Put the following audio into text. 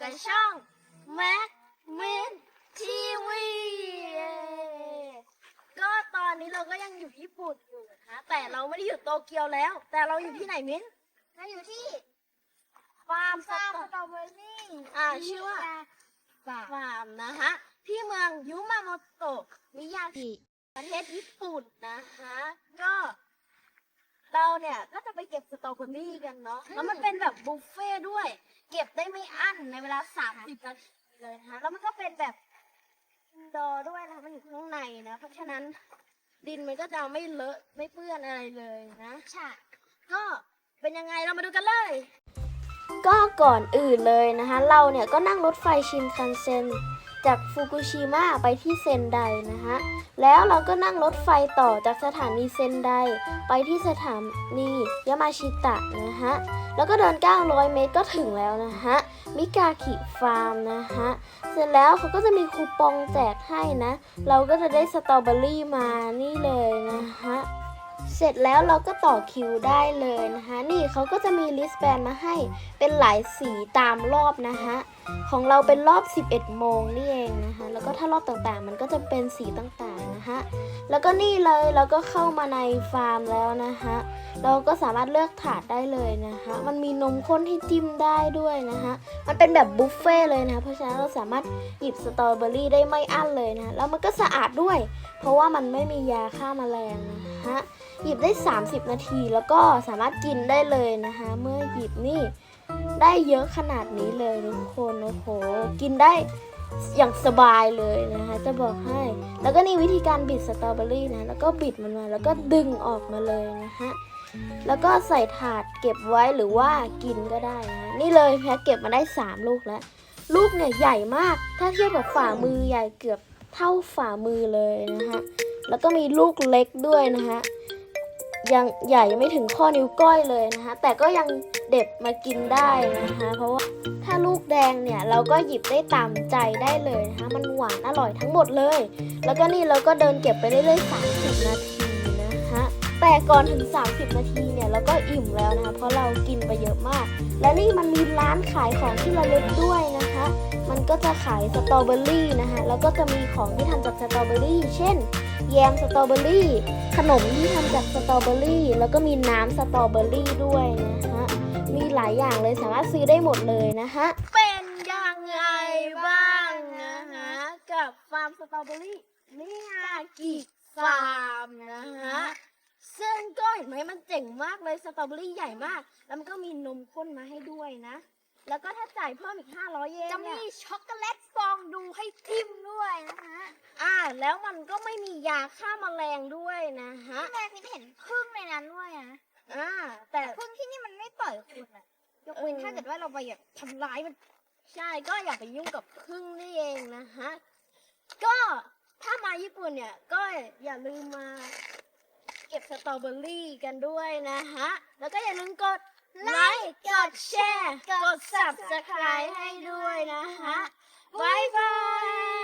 กับช่องแม็กมินทีวีก็ตอนนี้เราก็ยังอยู่ญี่ปุ่นอยู่นะคะแต่เราไม่ได้อยู่โตเกียวแล้ว แต่เราอยู่ที่ไหนมิ้นเราอยู่ที่ฟาร์มสฟาร์มตสอตรอเบอรี่อ่าชื่อว่าฟาร์มฟาร์มนะคะที่เมืองยูมาโมโตะมิยากิประเทศญี่ปุ่นนะคะก็ เราเนี่ยก็จะไปเก็ บสตรอเบอรี่กันเนาะ แล้วมันเป็นแบบบุฟเฟ่ต์ด้วย เก็บได้ไม่อั้นในเวลาสามสิบนาทีเลยนะคะ แล้วมันก็เป็นแบบอินดอร์ด้วยนะคะ มันอยู่ข้างในนะ เพราะฉะนั้นดินมันก็จะไม่เลอะไม่เปื้อนอะไรเลยนะใช่ก็เป็นยังไงเรามาดูกันเลย ก็ก่อนอื่นเลยนะคะ เราเนี่ยก็นั่งรถไฟชินคันเซ็น จากฟุกุชิมะไปที่เซนไดนะคะแล้วเราก็นั่งรถไฟต่อจากสถานีเซนได ไปที่สถานียามาชิตะนะคะแล้วก็เดิน 900 เมตรก็ถึงแล้วนะคะมิกาคิฟาร์มนะคะเสร็จแล้วเขาก็จะมีคูปองแจกให้นะ เราก็จะได้สตรอเบอรี่มานี่เลยนะคะเสร็จแล้วเราก็ต่อคิวได้เลยนะคะ นี่เขาก็จะมีลิสต์แบนมาให้เป็นหลายสีตามรอบนะคะ ของเราเป็นรอบ 11 โมงนี่เองนะคะ แล้วก็ถ้ารอบต่างๆ มันก็จะเป็นสีต่างๆนะคะ แล้วก็นี่เลยเราก็เข้ามาในฟาร์มแล้วนะคะเราก็สามารถเลือกถาดได้เลยนะคะ มันมีนมข้นให้จิ้มได้ด้วยนะคะ มันเป็นแบบบุฟเฟ่เลยนะคะ เพราะฉะนั้นเราสามารถหยิบสตรอเบอรี่ได้ไม่อั้นเลยนะคะแล้วมันก็สะอาดด้วย เพราะว่ามันไม่มียาฆ่าแมลงนะคะ หยิบได้ 30 นาที แล้วก็สามารถกินได้เลยนะคะ เมื่อหยิบนี่ ได้เยอะขนาดนี้เลยทุกคนโอ้โหกินได้อย่างสบายเลยนะคะจะบอกให้ แล้วก็นี่วิธีการบิดสตรอเบอรี่นะแล้วก็บิดมันมาแล้วก็ดึงออกมาเลยนะคะแล้วก็ใส่ถาดเก็บไว้หรือว่ากินก็ได้นะนี่เลยแพ็คเก็บมาได้ 3 ลูกแล้ว ลูกเนี่ยใหญ่มากถ้าเทียบกับฝ่ามือใหญ่เกือบเท่าฝ่ามือเลยนะคะแล้วก็มีลูกเล็กด้วยนะคะยังใหญ่ไม่ถึงข้อนิ้วก้อยเลยนะคะแต่ก็ยัง เด็ดมากินได้นะคะ เพราะว่าถ้าลูกแดงเนี่ยเราก็หยิบได้ตามใจได้เลยนะคะ มันหวานอร่อยทั้งหมดเลย แล้วก็นี่เราก็เดินเก็บไปเรื่อยๆ30 นาทีนะคะ แต่ก่อนถึง 30 นาทีเนี่ยเราก็อิ่มแล้วนะคะ เพราะเรากินไปเยอะมาก และนี่มันมีร้านขายของที่ระลึกด้วยนะคะ มันก็จะขายสตรอเบอรี่นะคะ แล้วก็จะมีของที่ทำจากสตรอเบอรี่เช่นแยมสตรอเบอรี่ ขนมที่ทำจากสตรอเบอรี่ แล้วก็มีน้ำสตรอเบอรี่ด้วยนะคะ มีหลายอย่างเลยสามารถซื้อได้หมดเลยนะคะเป็นยังไงบ้างนะคะกับฟาร์มสตรอเบอรี่มิยากิฟาร์มนะคะซึ่งก็เห็นไหมมันเจ๋งมากเลยสตรอเบอรี่ใหญ่มาก แล้วมันก็มีนมข้นมาให้ด้วยนะ แล้วก็ถ้าจ่ายเพิ่มอีก 500 เยนจะมีเนี่ยช็อกโกแลตฟองดูให้ทิมด้วยนะคะ อ่า แล้วมันก็ไม่มียาฆ่าแมลงด้วยนะฮะแม่พี่เห็นพึ่งในนั้นด้วยนะ อ่าแต่พึ่งที่นี่มันไม่ต่อยคนอะยกเว้นเออถ้าเกิดว่าเราไปแบบทำร้ายมัน ใช่ก็อย่าไปยุ่งกับพึ่งนี่เองนะฮะ ก็ถ้ามาญี่ปุ่นเนี่ย ก็อย่าลืมมาเก็บสตรอเบอรี่กันด้วยนะฮะ แล้วก็อย่าลืมกดไลค์ กดแชร์ กด subscribe ให้ด้วยนะฮะ บ๊ายบาย